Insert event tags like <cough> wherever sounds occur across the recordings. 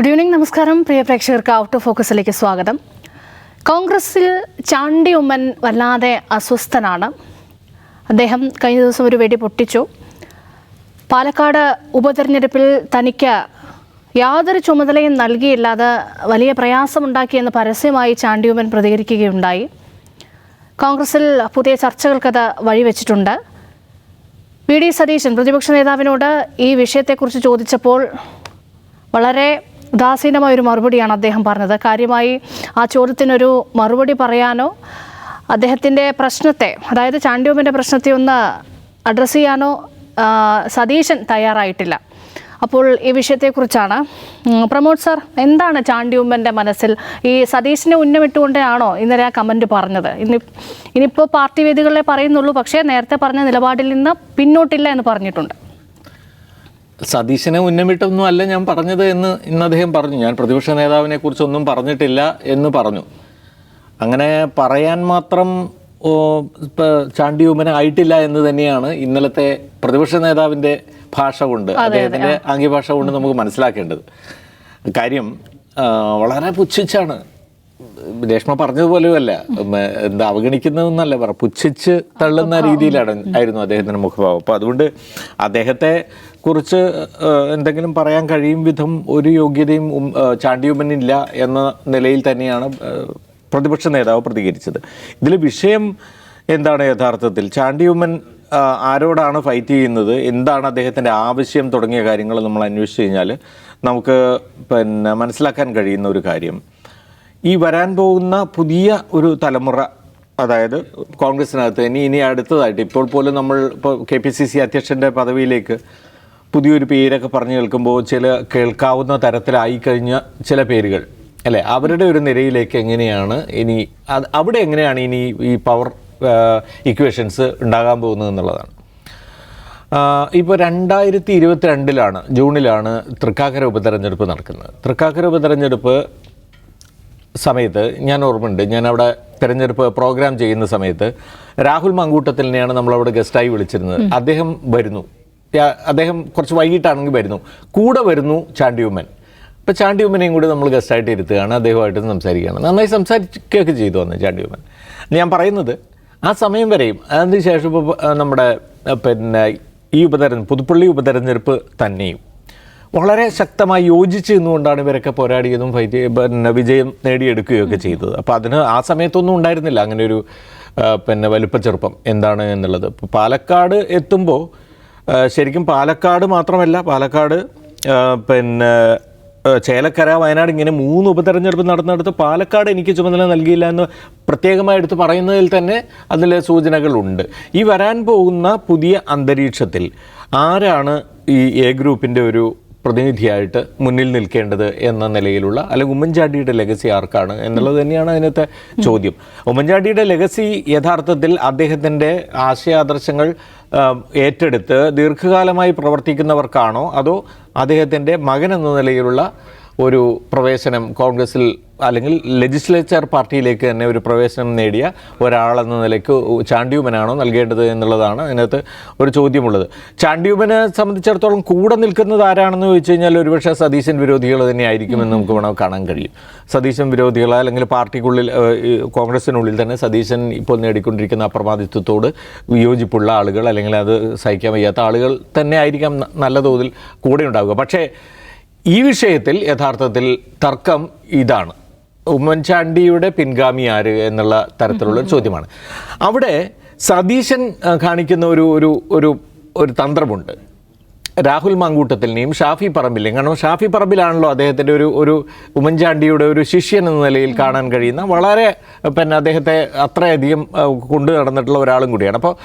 Good evening നമസ്കാരം. പ്രിയ പ്രേക്ഷകർക്ക് out of ഫോക്കസിലേക്ക് സ്വാഗതം. കോൺഗ്രസിൽ ചാണ്ടി ഉമ്മൻ വല്ലാതെ അസ്വസ്ഥനാണ്. അദ്ദേഹം കഴിഞ്ഞ ദിവസം ഒരു വെടി പൊട്ടിച്ചു. പാലക്കാട് ഉപതെരഞ്ഞെടുപ്പിൽ തനിക്ക് യാതൊരു ചുമതലയും നൽകിയില്ലാതെ വലിയ പ്രയാസമുണ്ടാക്കിയെന്ന് പരസ്യമായി ചാണ്ടി ഉമ്മൻ പ്രതികരിക്കുകയുണ്ടായി. കോൺഗ്രസിൽ പുതിയ ചർച്ചകൾക്കത് വഴിവെച്ചിട്ടുണ്ട്. വി. ഡി. സതീശൻ പ്രതിപക്ഷ നേതാവിനോട് ഈ വിഷയത്തെക്കുറിച്ച് ചോദിച്ചപ്പോൾ വളരെ ഉദാസീനമായ ഒരു മറുപടിയാണ് അദ്ദേഹം പറഞ്ഞത്. കാര്യമായി ആ ചോദ്യത്തിനൊരു മറുപടി പറയാനോ അദ്ദേഹത്തിന്റെ പ്രശ്നത്തെ അതായത് ചാണ്ടിയോമിന്റെ പ്രശ്നത്തെ ഒന്ന് അഡ്രസ്സ് ചെയ്യാനോ സതീശൻ തയ്യാറായിട്ടില്ല. അപ്പോൾ ഈ വിഷയത്തെക്കുറിച്ചാണ് പ്രമോദ് സാർ എന്താണ് ചാണ്ടിയുമ്മന്റെ മനസ്സിൽ? ഈ സതീശിനെ ഉന്നമിട്ടുകൊണ്ടാണോ ഇന്നലെ ആ കമന്റ് പറഞ്ഞത്? ഇനി ഇനിയിപ്പോൾ പാർട്ടി വേദികളിലെ പറയുന്നുള്ളൂ പക്ഷേ നേരത്തെ പറഞ്ഞ നിലപാടിൽ നിന്ന് പിന്നോട്ടില്ല എന്ന് പറഞ്ഞിട്ടുണ്ട്. സതീശനെ ഉന്നമിട്ടൊന്നും അല്ല ഞാൻ പറഞ്ഞത് എന്ന് ഇന്ന് അദ്ദേഹം പറഞ്ഞു. ഞാൻ പ്രതിപക്ഷ നേതാവിനെ കുറിച്ചൊന്നും പറഞ്ഞിട്ടില്ല എന്ന് പറഞ്ഞു. അങ്ങനെ പറയാൻ മാത്രം ഓ, ചാണ്ടി ഉമ്മന ആയിട്ടില്ല എന്ന് തന്നെയാണ് ഇന്നലത്തെ പ്രതിപക്ഷ നേതാവിന്റെ ഭാഷ കൊണ്ട് അദ്ദേഹത്തിന്റെ ആംഗ്യഭാഷ കൊണ്ട് നമുക്ക് മനസ്സിലാക്കേണ്ടത്. കാര്യം വളരെ പുച്ഛിച്ചാണ് രേഷ്മ പറഞ്ഞതുപോലെയല്ല അല്ല. എന്താ അവഗണിക്കുന്നതെന്നല്ല പറ. പുച്ഛിച്ച് തള്ളുന്ന രീതിയിലാണ് ആയിരുന്നു അദ്ദേഹത്തിന്റെ മുഖഭാവം. അപ്പോൾ അതുകൊണ്ട് അദ്ദേഹത്തെ കുറിച്ച് എന്തെങ്കിലും പറയാൻ കഴിയും വിധം ഒരു യോഗ്യതയും ചാണ്ടിയുമ്മനില്ല എന്ന നിലയിൽ തന്നെയാണ് പ്രതിപക്ഷ നേതാവ് പ്രതികരിച്ചത്. ഇതിൽ വിഷയം എന്താണ് യഥാർത്ഥത്തിൽ? ചാണ്ടിയുമ്മൻ ആരോടാണ് ഫൈറ്റ് ചെയ്യുന്നത്? എന്താണ് അദ്ദേഹത്തിന്റെ ആവശ്യം തുടങ്ങിയ കാര്യങ്ങൾ നമ്മൾ അന്വേഷിച്ച് കഴിഞ്ഞാൽ നമുക്ക് പിന്നെ മനസ്സിലാക്കാൻ കഴിയുന്ന ഒരു കാര്യം. ഈ വരാൻ പോകുന്ന പുതിയ ഒരു തലമുറ അതായത് കോൺഗ്രസിനകത്ത് ഇനി ഇനി അടുത്തതായിട്ട് ഇപ്പോൾ പോലും നമ്മൾ ഇപ്പോൾ കെ പി സി സി അധ്യക്ഷന്റെ പദവിയിലേക്ക് പുതിയൊരു പേരൊക്കെ പറഞ്ഞു കേൾക്കുമ്പോൾ ചില കേൾക്കാവുന്ന തരത്തിലായി കഴിഞ്ഞ ചില പേരുകൾ അല്ലേ? അവരുടെ ഒരു നിരയിലേക്ക് എങ്ങനെയാണ് ഇനി അവിടെ എങ്ങനെയാണ് ഇനി ഈ പവർ ഇക്വേഷൻസ് ഉണ്ടാകാൻ പോകുന്നത് എന്നുള്ളതാണ്. ഇപ്പോൾ രണ്ടായിരത്തി ഇരുപത്തി രണ്ടിലാണ് ജൂണിലാണ് തൃക്കാക്കര ഉപതെരഞ്ഞെടുപ്പ് നടക്കുന്നത്. തൃക്കാക്കര ഉപതെരഞ്ഞെടുപ്പ് സമയത്ത് ഞാൻ ഓർമ്മയുണ്ട് ഞാൻ അവിടെ തെരഞ്ഞെടുപ്പ് പ്രോഗ്രാം ചെയ്യുന്ന സമയത്ത് രാഹുൽ മങ്കൂട്ടത്തിനെയാണ് നമ്മളവിടെ ഗസ്റ്റായി വിളിച്ചിരുന്നത്. അദ്ദേഹം വരുന്നു. അദ്ദേഹം കുറച്ച് വൈകിട്ടാണെങ്കിൽ വരുന്നു. കൂടെ വരുന്നു ചാണ്ടിയുമ്മൻ. അപ്പോൾ ചാണ്ടിയുമ്മനെയും കൂടി നമ്മൾ ഗസ്റ്റായിട്ട് ഇരുത്തുകയാണ് അദ്ദേഹമായിട്ട് സംസാരിക്കുകയാണ്. നന്നായി സംസാരിക്കുകയൊക്കെ ചെയ്തു വന്ന് ചാണ്ടിയുമ്മൻ. ഞാൻ പറയുന്നത് ആ സമയം വരെയും അതിന് ശേഷം ഇപ്പോൾ നമ്മുടെ പിന്നെ ഈ ഉപതെരഞ്ഞെടുപ്പ് പുതുപ്പള്ളി ഉപതെരഞ്ഞെടുപ്പ് തന്നെയും വളരെ ശക്തമായി യോജിച്ച് നിന്നുകൊണ്ടാണ് ഇവരൊക്കെ പോരാടിയതും ഫൈറ്റ് പിന്നെ വിജയം നേടിയെടുക്കുകയൊക്കെ ചെയ്തത്. അപ്പോൾ അതിന് ആ സമയത്തൊന്നും ഉണ്ടായിരുന്നില്ല അങ്ങനെ ഒരു പിന്നെ വലുപ്പച്ചെറുപ്പം എന്താണ് എന്നുള്ളത്. പാലക്കാട് എത്തുമ്പോൾ ശരിക്കും പാലക്കാട് മാത്രമല്ല പാലക്കാട് പിന്നെ ചേലക്കര വയനാട് ഇങ്ങനെ മൂന്ന് ഉപതെരഞ്ഞെടുപ്പ് നടന്നിടത്ത് പാലക്കാട് എനിക്ക് ചുമതല നൽകിയില്ല എന്ന് പ്രത്യേകമായി എടുത്ത് പറയുന്നതിൽ തന്നെ അതിൽ സൂചനകളുണ്ട്. ഈ വരാൻ പോകുന്ന പുതിയ അന്തരീക്ഷത്തിൽ ആരാണ് ഈ എ ഗ്രൂപ്പിന്റെ ഒരു പ്രതിനിധിയായിട്ട് മുന്നിൽ നിൽക്കേണ്ടത് എന്ന നിലയിലുള്ള അല്ലെങ്കിൽ ഉമ്മൻചാണ്ടിയുടെ ലെഗസി ആർക്കാണ് എന്നുള്ളത് തന്നെയാണ് അതിനകത്തെ ചോദ്യം. ഉമ്മൻചാണ്ടിയുടെ ലെഗസി യഥാർത്ഥത്തിൽ അദ്ദേഹത്തിന്റെ ആശയാദർശങ്ങൾ ഏറ്റെടുത്ത് ദീർഘകാലമായി പ്രവർത്തിക്കുന്നവർക്കാണോ അതോ അദ്ദേഹത്തിന്റെ മകൻ എന്ന നിലയിലുള്ള ഒരു പ്രവേശനം കോൺഗ്രസിൽ അല്ലെങ്കിൽ ലെജിസ്ലേച്ചർ പാർട്ടിയിലേക്ക് തന്നെ ഒരു പ്രവേശനം നേടിയ ഒരാളെന്ന നിലയ്ക്ക് ചാണ്ടിയുമനാണോ നൽകേണ്ടത് എന്നുള്ളതാണ് അതിനകത്ത് ഒരു ചോദ്യമുള്ളത്. ചാണ്ടിയുമനെ സംബന്ധിച്ചിടത്തോളം കൂടെ നിൽക്കുന്നത് ആരാണെന്ന് ചോദിച്ചു കഴിഞ്ഞാൽ ഒരുപക്ഷെ സതീശൻ വിരോധികൾ തന്നെ ആയിരിക്കുമെന്ന് നമുക്ക് വേണം കാണാൻ കഴിയും. സതീശൻ വിരോധികൾ അല്ലെങ്കിൽ പാർട്ടിക്കുള്ളിൽ കോൺഗ്രസിനുള്ളിൽ തന്നെ സതീശൻ ഇപ്പോൾ നേടിക്കൊണ്ടിരിക്കുന്ന അപ്രമാദിത്വത്തോട് വിയോജിപ്പുള്ള ആളുകൾ അല്ലെങ്കിൽ അത് സഹിക്കാൻ വയ്യാത്ത ആളുകൾ തന്നെ ആയിരിക്കാം നല്ല തോതിൽ കൂടെ ഉണ്ടാവുക. പക്ഷേ ഈ വിഷയത്തിൽ യഥാർത്ഥത്തിൽ തർക്കം ഇതാണ്. ഉമ്മൻചാണ്ടിയുടെ പിൻഗാമി ആര് എന്നുള്ള തരത്തിലുള്ള ചോദ്യമാണ്. അവിടെ സതീശൻ കാണിക്കുന്ന ഒരു ഒരു ഒരു ഒരു തന്ത്രമുണ്ട്. രാഹുൽ മാങ്കൂട്ടത്തിനെയും ഷാഫി പറമ്പിലെയും കാരണം ഷാഫി പറമ്പിലാണല്ലോ അദ്ദേഹത്തിന്റെ ഒരു ഒരു ഉമ്മൻചാണ്ടിയുടെ ഒരു ശിഷ്യൻ എന്ന നിലയിൽ കാണാൻ കഴിയുന്ന വളരെ പിന്നെ അദ്ദേഹത്തെ അത്രയധികം കൊണ്ടു നടന്നിട്ടുള്ള ഒരാളും കൂടിയാണ്. അപ്പോൾ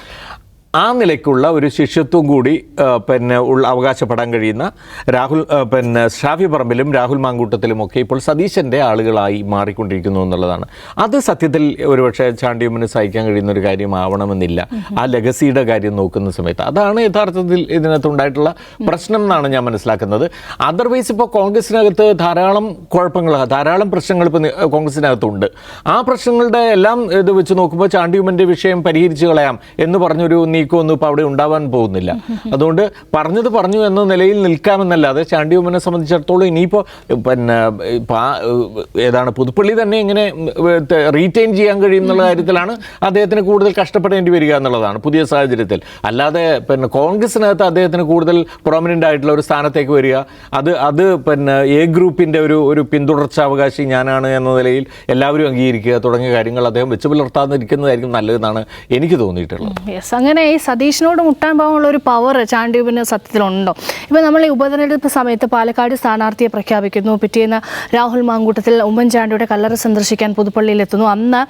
ആ നിലയ്ക്കുള്ള ഒരു ശിഷ്യത്വം കൂടി പിന്നെ ഉള്ള അവകാശപ്പെടാൻ കഴിയുന്ന രാഹുൽ പിന്നെ ഷാഫി പറമ്പിലും രാഹുൽ മാങ്കൂട്ടത്തിലും ഒക്കെ ഇപ്പോൾ സതീശന്റെ ആളുകളായി മാറിക്കൊണ്ടിരിക്കുന്നു എന്നുള്ളതാണ്. അത് സത്യത്തിൽ ഒരുപക്ഷെ ചാണ്ടിയമ്മന് സഹിക്കാൻ കഴിയുന്ന ഒരു കാര്യമാവണമെന്നില്ല. ആ ലെഗസിയുടെ കാര്യം നോക്കുന്ന സമയത്ത്. അതാണ് യഥാർത്ഥത്തിൽ ഇതിനകത്തുണ്ടായിട്ടുള്ള പ്രശ്നം എന്നാണ് ഞാൻ മനസ്സിലാക്കുന്നത്. അതർവൈസ് ഇപ്പോൾ കോൺഗ്രസിനകത്ത് ധാരാളം കുഴപ്പങ്ങൾ ധാരാളം പ്രശ്നങ്ങൾ ഇപ്പോൾ കോൺഗ്രസിനകത്തുണ്ട്. ആ പ്രശ്നങ്ങളുടെ എല്ലാം ഇത് വെച്ച് നോക്കുമ്പോൾ ചാണ്ടിയുമ്മന്റെ വിഷയം പരിഹരിച്ചു കളയാം എന്ന് പറഞ്ഞൊരു നീക്കം നീക്കമൊന്നും ഇപ്പോൾ അവിടെ ഉണ്ടാവാൻ പോകുന്നില്ല. അതുകൊണ്ട് പറഞ്ഞത് പറഞ്ഞു എന്ന നിലയിൽ നിൽക്കാമെന്നല്ലാതെ ചാണ്ടി ഉമ്മനെ സംബന്ധിച്ചിടത്തോളം ഇനിയിപ്പോൾ പിന്നെ ഏതാണ് പുതുപ്പള്ളി തന്നെ ഇങ്ങനെ റീറ്റെയിൻ ചെയ്യാൻ കഴിയും എന്നുള്ള കാര്യത്തിലാണ് അദ്ദേഹത്തിന് കൂടുതൽ കഷ്ടപ്പെടേണ്ടി വരിക എന്നുള്ളതാണ് പുതിയ സാഹചര്യത്തിൽ. അല്ലാതെ പിന്നെ കോൺഗ്രസിനകത്ത് അദ്ദേഹത്തിന് കൂടുതൽ പ്രൊമിനന്റ് ആയിട്ടുള്ള ഒരു സ്ഥാനത്തേക്ക് വരിക അത് അത് പിന്നെ എ ഗ്രൂപ്പിന്റെ ഒരു ഒരു പിന്തുടർച്ചാവകാശി ഞാനാണ് എന്ന നിലയിൽ എല്ലാവരും അംഗീകരിക്കുക തുടങ്ങിയ കാര്യങ്ങൾ അദ്ദേഹം വെച്ച് പുലർത്താതിരിക്കുന്നതായിരിക്കും നല്ലതെന്നാണ് എനിക്ക് തോന്നിയിട്ടുള്ളത്. അങ്ങനെ ഈ സതീഷിനോട് മുട്ടാൻ പോകാനുള്ള ഒരു പവർ ചാണ്ടിയൂബിന് സത്യത്തിലുണ്ടോ? ഇപ്പം നമ്മൾ ഈ ഉപതെരഞ്ഞെടുപ്പ് സമയത്ത് പാലക്കാട് സ്ഥാനാർത്ഥിയെ പ്രഖ്യാപിക്കുന്നു. പിറ്റേന്ന് രാഹുൽ മാങ്കൂട്ടത്തിൽ ഉമ്മൻചാണ്ടിയുടെ കല്ലറ സന്ദർശിക്കാൻ പുതുപ്പള്ളിയിലെത്തുന്നു. അന്ന്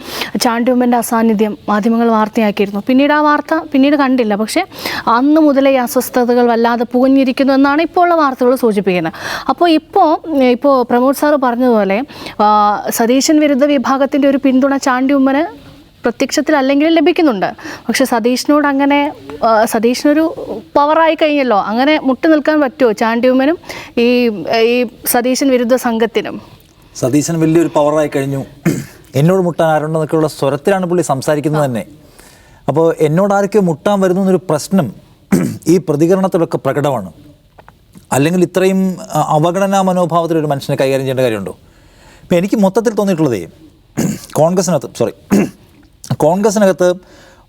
ചാണ്ടിയൂബിന്റെ അസാന്നിധ്യം മാധ്യമങ്ങൾ വാർത്തയാക്കിയിരുന്നു. പിന്നീട് ആ വാർത്ത പിന്നീട് കണ്ടില്ല. പക്ഷേ അന്ന് മുതലേ ഈ അസ്വസ്ഥതകൾ വല്ലാതെ പുകഞ്ഞിരിക്കുന്നു എന്നാണ് ഇപ്പോൾ ഉള്ള വാർത്തകൾ സൂചിപ്പിക്കുന്നത്. അപ്പോൾ ഇപ്പോൾ ഇപ്പോൾ പ്രമോദ് സാറ് പറഞ്ഞതുപോലെ സതീശൻ വിരുദ്ധ വിഭാഗത്തിന്റെ ഒരു പിന്തുണ ചാണ്ടി ഉമ്മന് പ്രത്യക്ഷത്തിൽ അല്ലെങ്കിൽ ലഭിക്കുന്നുണ്ട്. പക്ഷെ സതീഷിനോട് അങ്ങനെ സതീഷിനൊരു പവറായി കഴിഞ്ഞല്ലോ. അങ്ങനെ മുട്ടി നിൽക്കാൻ പറ്റുമോ ചാണ്ടിയുമ്മനും ഈ ഈ സതീശൻ വിരുദ്ധ സംഘത്തിനും? സതീശൻ വലിയൊരു പവറായി കഴിഞ്ഞു. എന്നോട് മുട്ടാൻ ആരുണ്ടെന്നൊക്കെയുള്ള സ്വരത്തിലാണ് പുള്ളി സംസാരിക്കുന്നത് തന്നെ. അപ്പോൾ എന്നോട് ആരൊക്കെ മുട്ടാൻ വരുന്നു എന്നൊരു പ്രശ്നം ഈ പ്രതികരണത്തിലൊക്കെ പ്രകടമാണ്. അല്ലെങ്കിൽ ഇത്രയും അവഗണനാ മനോഭാവത്തിൽ ഒരു മനുഷ്യനെ കൈകാര്യം ചെയ്യേണ്ട കാര്യമുണ്ടോ? ഇപ്പം എനിക്ക് മൊത്തത്തിൽ തോന്നിയിട്ടുള്ളതേ കോൺഗ്രസിനകത്ത് സോറി കോൺഗ്രസിനകത്ത്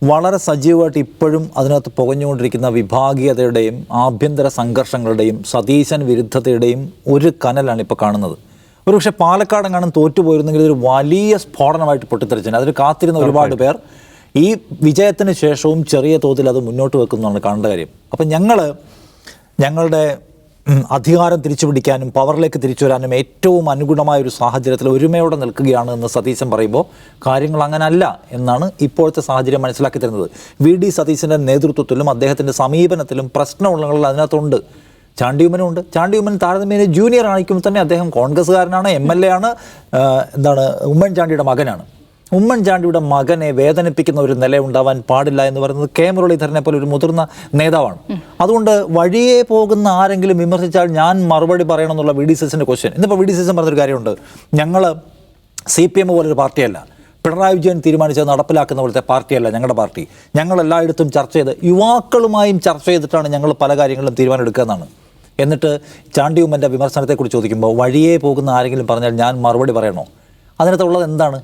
വളരെ സജീവമായിട്ട് ഇപ്പോഴും അതിനകത്ത് പുകഞ്ഞുകൊണ്ടിരിക്കുന്ന വിഭാഗീയതയുടെയും ആഭ്യന്തര സംഘർഷങ്ങളുടെയും സതീശൻ വിരുദ്ധതയുടെയും ഒരു കനലാണ് ഇപ്പോൾ കാണുന്നത്. ഒരുപക്ഷെ പാലക്കാടെങ്ങാനും തോറ്റുപോയിരുന്നെങ്കിൽ ഇതൊരു വലിയ സ്ഫോടനമായിട്ട് പൊട്ടിത്തെറിച്ചു അതിന് കാത്തിരുന്ന ഒരുപാട് പേർ ഈ വിജയത്തിന് ശേഷവും ചെറിയ തോതിൽ അത് മുന്നോട്ട് വെക്കുന്നതാണ് കാണേണ്ട കാര്യം. അപ്പം ഞങ്ങൾ ഞങ്ങളുടെ ഉം, തിരിച്ചു പിടിക്കാനും പവറിലേക്ക് തിരിച്ചു വരാനും ഏറ്റവും അനുഗുണമായ ഒരു സാഹചര്യത്തിൽ ഒരുമയോടെ നിൽക്കുകയാണ് എന്ന് സതീശൻ പറയുമ്പോൾ കാര്യങ്ങൾ അങ്ങനല്ല എന്നാണ് ഇപ്പോഴത്തെ സാഹചര്യം മനസ്സിലാക്കി തരുന്നത്. വി. ഡി. സതീശന്റെ നേതൃത്വത്തിലും അദ്ദേഹത്തിന്റെ സമീപനത്തിലും പ്രശ്നമുള്ളകൾ അതിനകത്തുണ്ട്. ചാണ്ടിയുമ്മനുണ്ട് ചാണ്ടിയുമ്മൻ താരതമ്യേന ജൂനിയർ ആയിരിക്കും തന്നെ അദ്ദേഹം കോൺഗ്രസ്സുകാരനാണ് എം എൽ എ ആണ് എന്താണ് ഉമ്മൻചാണ്ടിയുടെ മകനാണ്. ഉമ്മൻചാണ്ടിയുടെ മകനെ വേദനിപ്പിക്കുന്ന ഒരു നില ഉണ്ടാവാൻ പാടില്ല എന്ന് പറയുന്നത് കെ മുരളീധരനെ പോലെ ഒരു മുതിർന്ന നേതാവാണ്. അതുകൊണ്ട് വഴിയെ പോകുന്ന ആരെങ്കിലും വിമർശിച്ചാൽ ഞാൻ മറുപടി പറയണമെന്നുള്ള വി ഡി സെസിന്റെ ക്വസ്റ്റ്യൻ ഇന്നിപ്പോൾ വി ഡി സെസൻ പറഞ്ഞൊരു കാര്യമുണ്ട്. ഞങ്ങൾ സി പി എം പോലൊരു പാർട്ടിയല്ല. പിണറായി വിജയൻ തീരുമാനിച്ചത് നടപ്പിലാക്കുന്ന പോലത്തെ പാർട്ടിയല്ല ഞങ്ങളുടെ പാർട്ടി. ഞങ്ങൾ എല്ലായിടത്തും ചർച്ച ചെയ്ത് യുവാക്കളുമായും ചർച്ച ചെയ്തിട്ടാണ് ഞങ്ങൾ പല കാര്യങ്ങളും തീരുമാനം എടുക്കുക എന്നാണ്. എന്നിട്ട് ചാണ്ടി ഉമ്മന്റെ വിമർശനത്തെക്കുറിച്ച് ചോദിക്കുമ്പോൾ വഴിയേ പോകുന്ന ആരെങ്കിലും പറഞ്ഞാൽ ഞാൻ മറുപടി പറയണോ? അതിനകത്തുള്ളത് എന്താണ്?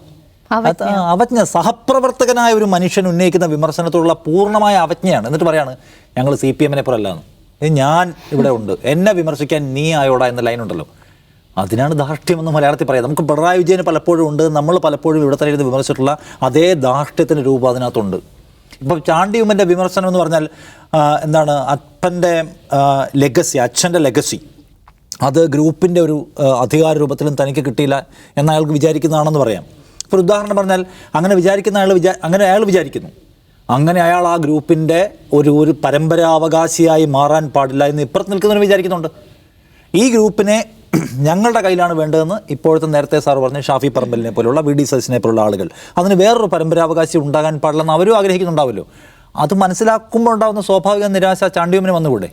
അവജ്ഞ. സഹപ്രവർത്തകനായ ഒരു മനുഷ്യൻ ഉന്നയിക്കുന്ന വിമർശനത്തോടുള്ള പൂർണമായ അവജ്ഞയാണ്. എന്നിട്ട് പറയാണ് ഞങ്ങൾ സി പി എമ്മിനെ പോലല്ലാന്ന് ഇത് ഞാൻ ഇവിടെ ഉണ്ട്. എന്നെ വിമർശിക്കാൻ നീ ആയോടാ എന്ന ലൈൻ ഉണ്ടല്ലോ. അതിനാണ് ധാർഷ്ട്യമെന്ന് മലയാളത്തിൽ പറയാം. നമുക്ക് പിണറായി വിജയന് പലപ്പോഴും ഉണ്ട്. നമ്മൾ പലപ്പോഴും ഇവിടെ തന്നെ വിമർശിച്ചിട്ടുള്ള അതേ ധാർഷ്ട്യത്തിന് രൂപം അതിനകത്തുണ്ട്. ഇപ്പം ചാണ്ടിയുമ്മന്റെ വിമർശനം എന്ന് പറഞ്ഞാൽ എന്താണ് അപ്പന്റെ ലെഗസി അച്ഛന്റെ ലെഗസി അത് ഗ്രൂപ്പിന്റെ ഒരു അധികാര രൂപത്തിലും തനിക്ക് കിട്ടിയില്ല എന്ന് അയാൾക്ക് വിചാരിക്കുന്നതാണെന്ന് പറയാം. ഇപ്പോൾ ഉദാഹരണം പറഞ്ഞാൽ അങ്ങനെ വിചാരിക്കുന്ന അയാൾ വിചാ അങ്ങനെ അയാൾ വിചാരിക്കുന്നു. അങ്ങനെ അയാൾ ആ ഗ്രൂപ്പിന്റെ ഒരു ഒരു പരമ്പരാവകാശിയായി മാറാൻ പാടില്ല എന്ന് ഇപ്പുറത്ത് നിൽക്കുന്നവർ വിചാരിക്കുന്നുണ്ട്. ഈ ഗ്രൂപ്പിനെ <clears throat> ഞങ്ങളുടെ കയ്യിലാണ് വേണ്ടതെന്ന് ഇപ്പോഴത്തെ നേരത്തെ സാർ പറഞ്ഞ ഷാഫി പറമ്പലിനെ പോലുള്ള വി ഡി സസിനെ പോലുള്ള ആളുകൾ. അതിന് വേറൊരു പരമ്പരാവകാശി ഉണ്ടാകാൻ പാടില്ലെന്ന് അവരും ആഗ്രഹിക്കുന്നുണ്ടാവല്ലോ. അത് മനസ്സിലാക്കുമ്പോൾ ഉണ്ടാകുന്ന സ്വാഭാവിക നിരാശ ചാണ്ടിയമ്മിന് വന്നുകൂടെ?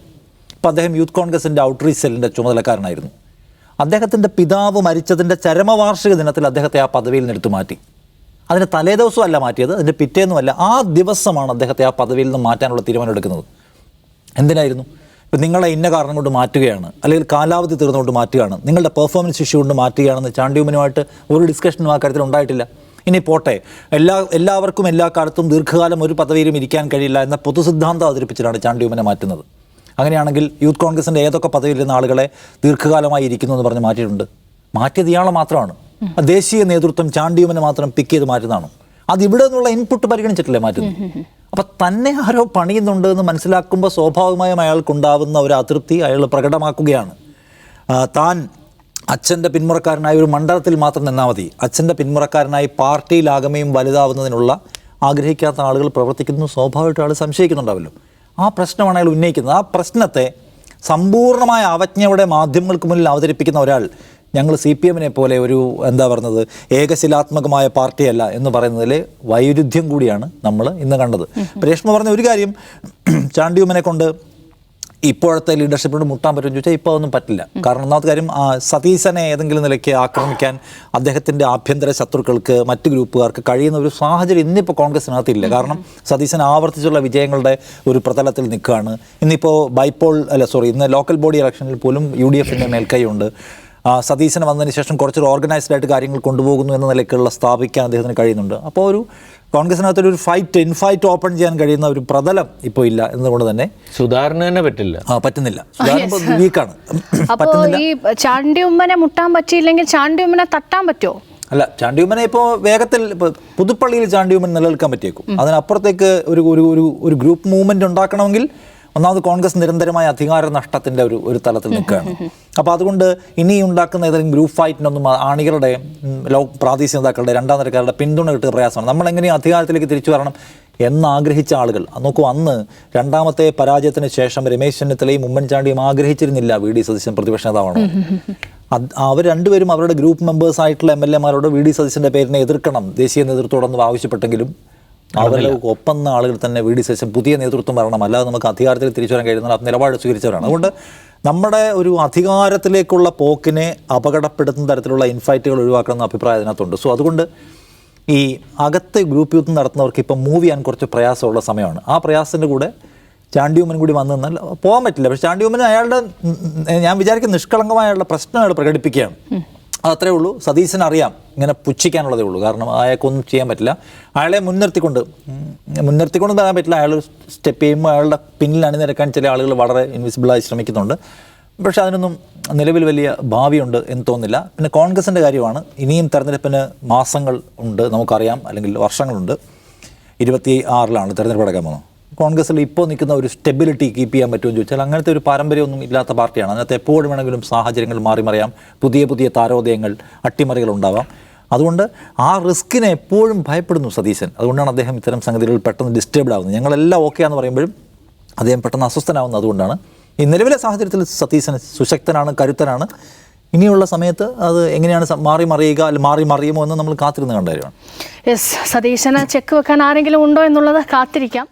ഇപ്പം അദ്ദേഹം യൂത്ത് കോൺഗ്രസിന്റെ ഔട്ട്റീച്ച് സെല്ലിന്റെ ചുമതലക്കാരനായിരുന്നു. അദ്ദേഹത്തിന്റെ പിതാവ് മരിച്ചതിന്റെ ചരമവാർഷിക ദിനത്തിൽ അദ്ദേഹത്തെ ആ പദവിയിൽ നിന്ന് എടുത്തു മാറ്റി അതിന് തലേദിവസം അല്ല മാറ്റിയത് അതിന്റെ പിറ്റേന്നുമല്ല ആ ദിവസമാണ് അദ്ദേഹത്തെ ആ പദവിയിൽ നിന്ന് മാറ്റാനുള്ള തീരുമാനം എടുക്കുന്നത് എന്തിനായിരുന്നു? ഇപ്പം നിങ്ങളെ ഇന്ന കാരണം കൊണ്ട് മാറ്റുകയാണ് അല്ലെങ്കിൽ കാലാവധി തീർന്നുകൊണ്ട് മാറ്റുകയാണ് നിങ്ങളുടെ പെർഫോമൻസ് ഇഷ്യൂ കൊണ്ട് മാറ്റുകയാണെന്ന് ചാണ്ടിയുമനുമായിട്ട് ഒരു ഡിസ്കഷനും ആ കാര്യത്തിൽ ഉണ്ടായിട്ടില്ല. ഇനി പോട്ടെ എല്ലാ എല്ലാവർക്കും എല്ലാ കാലത്തും ദീർഘകാലം ഒരു പദവിയിലും ഇരിക്കാൻ കഴിയില്ല എന്ന പൊതുസിദ്ധാന്തം അവതരിപ്പിച്ചിട്ടാണ് ചാണ്ടിയുമനെ മാറ്റുന്നത്. അങ്ങനെയാണെങ്കിൽ യൂത്ത് കോൺഗ്രസിന്റെ ഏതൊക്കെ പദവിയിലിരുന്ന ആളുകളെ ദീർഘകാലമായി ഇരിക്കുന്നു എന്ന് പറഞ്ഞ് മാറ്റിയിട്ടുണ്ട്. മാറ്റിയത് ഇയാളെ മാത്രമാണ്. ദേശീയ നേതൃത്വം ചാണ്ടിയുമനെ മാത്രം പിക്ക് ചെയ്ത് മാറ്റുന്നതാണ്. അത് ഇവിടെ നിന്നുള്ള ഇൻപുട്ട് പരിഗണിച്ചിട്ടില്ലേ മാറ്റുന്നു അപ്പം തന്നെ ആരോ പണിയുന്നുണ്ട് എന്ന് മനസ്സിലാക്കുമ്പോൾ സ്വാഭാവികമായും അയാൾക്കുണ്ടാവുന്ന ഒരു അതൃപ്തി അയാൾ പ്രകടമാക്കുകയാണ്. താൻ അച്ഛന്റെ പിന്മുറക്കാരനായ ഒരു മണ്ഡലത്തിൽ മാത്രം നിന്നാൽ മതി. അച്ഛന്റെ പിന്മുറക്കാരനായി പാർട്ടിയിലാകമയും വലുതാവുന്നതിനുള്ള ആഗ്രഹിക്കാത്ത ആളുകൾ പ്രവർത്തിക്കുന്നു. സ്വാഭാവികമായിട്ട് ആൾ സംശയിക്കുന്നുണ്ടാവല്ലോ. ആ പ്രശ്നമാണ് അയാൾ ഉന്നയിക്കുന്നത്. ആ പ്രശ്നത്തെ സമ്പൂർണമായ അവജ്ഞയുടെ മാധ്യമങ്ങൾക്ക് മുന്നിൽ അവതരിപ്പിക്കുന്ന ഒരാൾ ഞങ്ങൾ സി പി എമ്മിനെ പോലെ ഒരു എന്താ പറയുന്നത് ഏകശിലാത്മകമായ പാർട്ടിയല്ല എന്ന് പറയുന്നതിലെ വൈരുദ്ധ്യം കൂടിയാണ് നമ്മൾ ഇന്ന് കണ്ടത്. രേഷ്മ പറഞ്ഞ ഒരു കാര്യം ചാണ്ടിയുമ്മനെ കൊണ്ട് ഇപ്പോഴത്തെ ലീഡർഷിപ്പിനോട് മുട്ടാൻ പറ്റുമെന്ന് ചോദിച്ചാൽ ഇപ്പോൾ ഒന്നും പറ്റില്ല. കാരണം ഒന്നാമത്തെ കാര്യം സതീശനെ ഏതെങ്കിലും നിലയ്ക്ക് ആക്രമിക്കാൻ അദ്ദേഹത്തിന്റെ ആഭ്യന്തര ശത്രുക്കൾക്ക് മറ്റ് ഗ്രൂപ്പുകാർക്ക് കഴിയുന്ന ഒരു സാഹചര്യം ഇന്നിപ്പോൾ കോൺഗ്രസിനകത്തില്ല. കാരണം സതീശൻ ആവർത്തിച്ചുള്ള വിജയങ്ങളുടെ ഒരു പ്രതലത്തിൽ നിൽക്കുകയാണ്. ഇന്നിപ്പോൾ ബൈപോൾ അല്ല സോറി ഇന്ന് ലോക്കൽ ബോഡി ഇലക്ഷനിൽ പോലും യു ഡി എഫിന്റെ മേൽക്കൈയുണ്ട്. ആ, സതീശന് വന്നതിന് ശേഷം കുറച്ചൊരു ഓർഗനൈസ്ഡ് ആയിട്ട് കാര്യങ്ങൾ കൊണ്ടുപോകുന്നു എന്ന നിലയ്ക്കുള്ള സ്ഥാപിക്കാൻ അദ്ദേഹത്തിന് കഴിയുന്നുണ്ട്. അപ്പോൾ ഒരു കോൺഗ്രസിനകത്തൊരു ഒരു ഫൈറ്റ് ഇൻഫൈറ്റ് ഓപ്പൺ ചെയ്യാൻ കഴിയുന്ന ഒരു പ്രതലം ഇപ്പോൾ ഇല്ല എന്നതുകൊണ്ട് തന്നെ സുധാകരന് തന്നെ പറ്റില്ല. ആ, പറ്റുന്നില്ല. വീക്കാണ്. അപ്പോ ഈ ചാണ്ടി ഉമ്മനെ മുട്ടാൻ പറ്റിയില്ലെങ്കിൽ ചാണ്ടി ഉമ്മനെ തട്ടാൻ പറ്റുമോ അല്ല ചാണ്ടിയുമ്മനെ ഇപ്പോൾ വേഗത്തിൽ ഇപ്പോൾ പുതുപ്പള്ളിയിൽ ചാണ്ടിയുമ്മൻ നിലനിൽക്കാൻ പറ്റിയേക്കും. അതിനപ്പുറത്തേക്ക് ഒരു ഒരു ഒരു ഒരു ഗ്രൂപ്പ് മൂവ്മെന്റ് ഉണ്ടാക്കണമെങ്കിൽ ഒന്നാമത് കോൺഗ്രസ് നിരന്തരമായ അധികാര നഷ്ടത്തിന്റെ ഒരു ഒരു തലത്തിൽ നിൽക്കുകയാണ്. അപ്പോൾ അതുകൊണ്ട് ഇനി ഉണ്ടാക്കുന്ന ഏതെങ്കിലും ഗ്രൂപ്പ് ഫൈറ്റിനൊന്നും ആണികളുടെ ലോ പ്രാദേശിക നേതാക്കളുടെ രണ്ടാം നിരക്കാരുടെ പിന്തുണ കിട്ടുക പ്രയാസമാണ്. നമ്മൾ എങ്ങനെയും അധികാരത്തിലേക്ക് തിരിച്ചു വരണം എന്നാഗ്രഹിച്ച ആളുകൾ. നോക്കൂ അന്ന് രണ്ടാമത്തെ പരാജയത്തിന് ശേഷം രമേശ് ചെന്നിത്തലയും ഉമ്മൻചാണ്ടിയും ആഗ്രഹിച്ചിരുന്നില്ല വി ഡി സതീശൻ പ്രതിപക്ഷ നേതാവാണ് അവർ രണ്ടുപേരും അവരുടെ ഗ്രൂപ്പ് മെമ്പേഴ്സ് ആയിട്ടുള്ള എം എൽ എമാരോട് വി ഡി സതീശന്റെ പേരിനെ എതിർക്കണം. ദേശീയ നേതൃത്വത്തോടൊന്നും ആവശ്യപ്പെട്ടെങ്കിലും അവരുടെ ഒപ്പം ആളുകൾ തന്നെ വീടി ശേഷം പുതിയ നേതൃത്വം വരണം. അല്ലാതെ നമുക്ക് അധികാരത്തിൽ തിരിച്ചു വരാൻ കഴിയുന്ന ആ നിലപാട് സ്വീകരിച്ചവരാണ്. അതുകൊണ്ട് നമ്മുടെ ഒരു അധികാരത്തിലേക്കുള്ള പോക്കിനെ അപകടപ്പെടുത്തുന്ന തരത്തിലുള്ള ഇൻഫൈറ്റുകൾ ഒഴിവാക്കണമെന്ന അഭിപ്രായം അതിനകത്തുണ്ട്. സോ അതുകൊണ്ട് ഈ അകത്ത് ഗ്രൂപ്പ് യൂത്ത് നടത്തുന്നവർക്ക് ഇപ്പം മൂവ് ചെയ്യാൻ കുറച്ച് പ്രയാസമുള്ള സമയമാണ്. ആ പ്രയാസത്തിന്റെ കൂടെ ചാണ്ടിയൂമൻ കൂടി വന്നു നിന്നാൽ പോകാൻ പറ്റില്ല. പക്ഷെ ചാണ്ടിയൂമൻ അയാളുടെ ഞാൻ വിചാരിക്കുന്ന നിഷ്കളങ്കമായുള്ള അയാളുടെ പ്രശ്നം അയാൾ പ്രകടിപ്പിക്കുകയാണ് അതത്രേ ഉള്ളൂ. സതീശന് അറിയാം. ഇങ്ങനെ പുച്ഛിക്കാനുള്ളതേ ഉള്ളൂ. കാരണം അയാൾക്കൊന്നും ചെയ്യാൻ പറ്റില്ല. അയാളെ മുൻനിർത്തിക്കൊണ്ട് മുൻനിർത്തിക്കൊണ്ട് പറയാൻ പറ്റില്ല. അയാൾ സ്റ്റെപ്പ് ചെയ്യുമ്പോൾ അയാളുടെ പിന്നിൽ അണിനിരക്കാൻ ചില ആളുകൾ വളരെ ഇൻവിസിബിളായി ശ്രമിക്കുന്നുണ്ട്. പക്ഷേ അതിനൊന്നും നിലവിൽ വലിയ ഭാവിയുണ്ട് എന്ന് തോന്നുന്നില്ല. പിന്നെ കോൺഗ്രസിന്റെ കാര്യമാണ്. ഇനിയും തെരഞ്ഞെടുപ്പിന് മാസങ്ങൾ ഉണ്ട്. നമുക്കറിയാം. അല്ലെങ്കിൽ വർഷങ്ങളുണ്ട്. ഇരുപത്തി ആറിലാണ് തെരഞ്ഞെടുപ്പ് അടക്കാൻ പോകുന്നത്. കോൺഗ്രസിൽ ഇപ്പോൾ നിൽക്കുന്ന ഒരു സ്റ്റെബിലിറ്റി കീപ്പ് ചെയ്യാൻ പറ്റുമെന്ന് ചോദിച്ചാൽ അങ്ങനത്തെ ഒരു പാരമ്പര്യമൊന്നും ഇല്ലാത്ത പാർട്ടിയാണ്. അതിനകത്ത് എപ്പോഴും വേണമെങ്കിലും സാഹചര്യങ്ങൾ മാറി മറിയാം. പുതിയ പുതിയ താരോദയങ്ങൾ അട്ടിമറികൾ ഉണ്ടാവാം. അതുകൊണ്ട് ആ റിസ്കിനെ എപ്പോഴും ഭയപ്പെടുന്നു സതീശൻ. അതുകൊണ്ടാണ് അദ്ദേഹം ഇത്തരം സംഗതികൾ പെട്ടെന്ന് ഡിസ്റ്റർബ്ഡ് ആവുന്നത്. ഞങ്ങളെല്ലാം ഓക്കെ എന്ന് പറയുമ്പോഴും അദ്ദേഹം പെട്ടെന്ന് അസ്വസ്ഥനാവുന്നത് അതുകൊണ്ടാണ്. ഈ നിലവിലെ സാഹചര്യത്തിൽ സതീശൻ സുശക്തനാണ് കരുത്തനാണ്. ഇനിയുള്ള സമയത്ത് അത് എങ്ങനെയാണ് മാറി മറിയുക അല്ലെങ്കിൽ മാറി മറിയുമോ എന്ന് നമ്മൾ കാത്തിരുന്ന് കണ്ട കാര്യമാണ്. യെസ് സതീശന് ചെക്ക് വെക്കാൻ ആരെങ്കിലും ഉണ്ടോ എന്നുള്ളത് കാത്തിരിക്കാം.